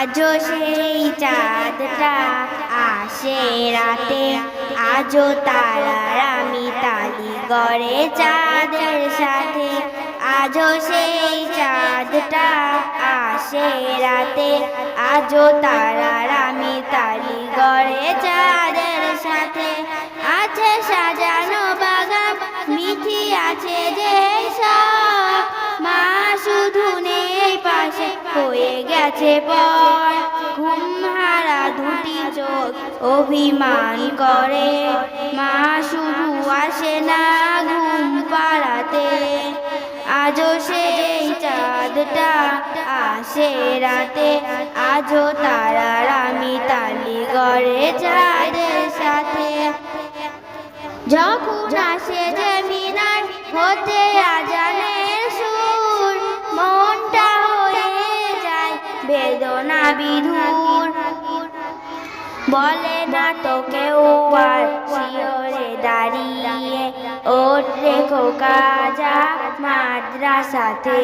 আজও সেই চাঁদটা আসে রাতে। আজও তারার আমি তালি গড়ে চাঁদের সাথে। আজও সেই চাঁদটা আসে রাতে। আজও তারার আমি তালি গড়ে চাঁদের সাথে। আছে সাজানো বাগান, মিঠি আছে যে গেছে পর। ঘুম হারা দুটি চোখ অভিমান করে। মা শুধু আসে না ঘুম পাড়াতে। আজও সেই চাঁদটা আসে রাতে। আজও তারার আমি তালি গড়ে চাঁদের সাথে। যখন আসে যে মিনার, হতে আজানের বেদনা বিধুর বলে না তো কেউ আর শিওরে দাঁড়িয়ে। ওট রেখো কাজা মাদ্রাসাতে।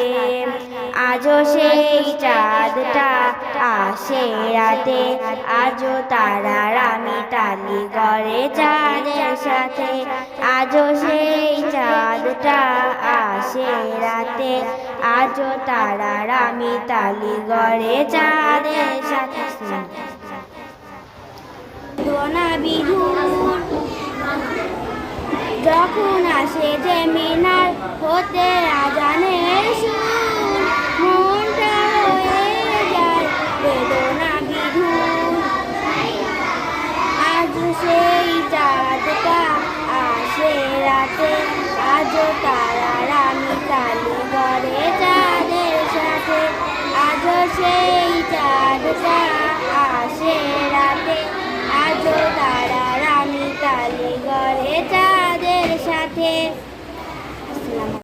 আজও সেই চাঁদটা আসে রাতে। আজও তারার আমি তালি গড়ে চাঁদের সাথে। আজও সেই চাঁদটা আসে রাতে। আজও তারার আমি তালি গড়ে চাঁদের সাথে যখন আসে যে মিনার হতে আজানের সুর, মনটা বেদনা আজ সেই চাঁদটা আসে রাতে তার সেই চাঁদ যা আসে